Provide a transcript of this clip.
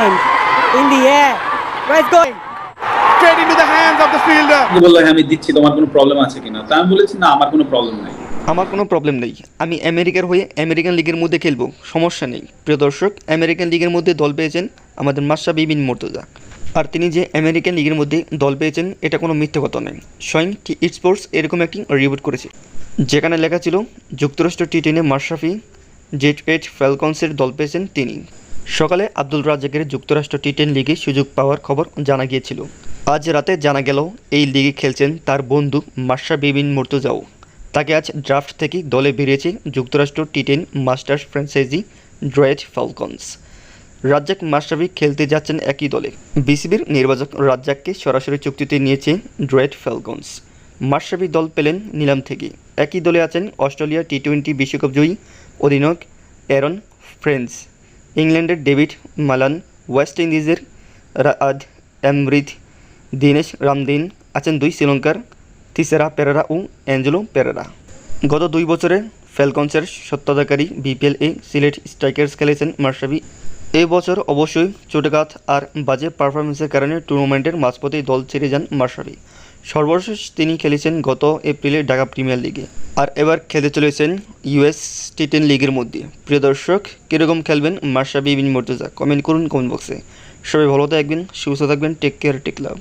in the air. Where it's going? Straight into the hands of the fielder. বলল হ্যাঁ আমি দিচ্ছি তোমার কোনো প্রবলেম আছে কিনা? তা আমি বলেছি না আমার কোনো প্রবলেম নেই। আমার কোনো প্রবলেম নেই। আমি আমেরিকার হয়ে আমেরিকান লিগের মধ্যে খেলব সমস্যা নেই। প্রিয় দর্শক আমেরিকান লিগের মধ্যে দল পেয়েছেন আমাদের মাসা বিবিন মর্তুজা। আর তিনি যে আমেরিকান লিগের মধ্যে দল পেয়েছেন এটা কোনো মিথ্যে কথা নয়। স্বয়ং টি স্পোর্টস এরকম একটি রিপোর্ট করেছে? যেখানে লেখা ছিল যুক্তরাষ্ট্র টি টেনে মাশরাফি জেট এইট ফ্যালকনসের দল পেয়েছেন তিনি। সকালে আব্দুল রাজ্জাকের যুক্তরাষ্ট্র টি টেন লিগে সুযোগ পাওয়ার খবর জানা গিয়েছিল। আজ রাতে জানা গেল, এই লিগে খেলছেন তার বন্ধু মার্শা বিবিন মুর্তুজাও। তাকে আজ ড্রাফট থেকে দলে বেরিয়েছে যুক্তরাষ্ট্র টি টেন মাস্টার্স ফ্র্যাঞ্চাইজি ড্রয়েড ফ্যালকনস রাজ্জাক মাশরাফি খেলতে যাচ্ছেন একই দলে। বিসিবির নির্বাচক রাজ্জাককে সরাসরি চুক্তিতে নিয়েছে ড্রয়েড ফ্যালকনস মাশরাফি দল পেলেন নিলাম থেকে। একই দলে আছেন অস্ট্রেলিয়া টি টোয়েন্টি বিশ্বকাপ জয়ী অধিনায়ক অ্যারন ফ্রেন্স ইংল্যান্ডের ডেভিড মালান, ওয়েস্ট ইন্ডিজের রাদ এমরিথ দীনেশ রামদিন আছেন দুই শ্রীলঙ্কার তিসেরা পেরেরা ও অ্যাঞ্জেলো পেরেরা। গত দুই বছরে ফ্যালকনসের সত্ত্বাধিকারী বিপিএল এ সিলেট স্ট্রাইকার্স খেলেছেন মার্শাবি এই বছর অবশ্যই চোটঘাত আর বাজে পারফরমেন্সের কারণে টুর্নামেন্টের মাঝপথেই দল ছেড়ে যান মার্শারি সর্বশেষ তিনি খেলেছেন গত এপ্রিলে ঢাকা প্রিমিয়ার লিগে। আর এবার খেলতে চলেছেন ইউএস টি টেন লিগের মধ্যে। প্রিয় দর্শক, কীরকম খেলবেন মার্শাবি বিন মর্তুজা? কমেন্ট করুন কমেন্ট বক্সে সবাই ভালো থাকবেন, সুস্থ থাকবেন টেক কেয়ার টেক লাভ